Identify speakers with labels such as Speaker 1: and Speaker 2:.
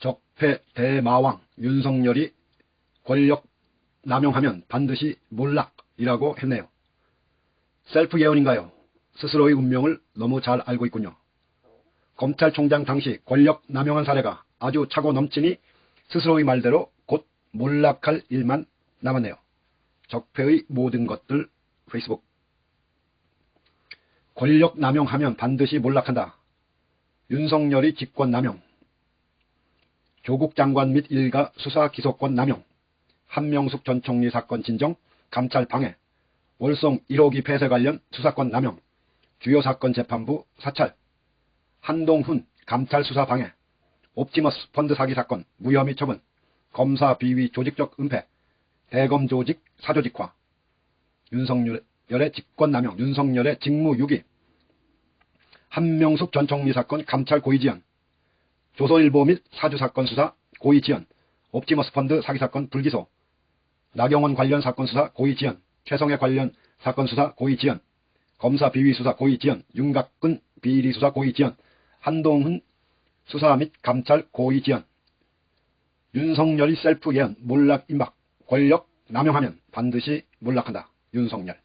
Speaker 1: 적폐 대마왕 윤석열이 권력 남용하면 반드시 몰락이라고 했네요. 셀프 예언인가요? 스스로의 운명을 너무 잘 알고 있군요. 검찰총장 당시 권력 남용한 사례가 아주 차고 넘치니 스스로의 말대로 곧 몰락할 일만 남았네요. 적폐의 모든 것들 페이스북 권력 남용하면 반드시 몰락한다. 윤석열이 직권 남용 조국 장관 및 일가 수사 기소권 남용 한명숙 전 총리 사건 진정 감찰 방해 월성 1호기 폐쇄 관련 수사권 남용 주요 사건 재판부 사찰 한동훈 감찰 수사 방해 옵티머스 펀드 사기 사건 무혐의 처분 검사 비위 조직적 은폐 대검 조직 사조직화 윤석열의 직권 남용 윤석열의 직무유기 한명숙 전 총리 사건 감찰 고의지연 조선일보 및 사주사건 수사 고의지연 옵티머스 펀드 사기 사건 불기소 나경원 관련 사건 수사 고의지연 최성애 관련 사건 수사 고의지연 검사 비위 수사 고의지연 윤곽근 비리 수사 고의지연 한동훈 수사 및 감찰 고의지연 윤석열이 셀프 예언 몰락 임박 권력 남용하면 반드시 몰락한다. 윤석열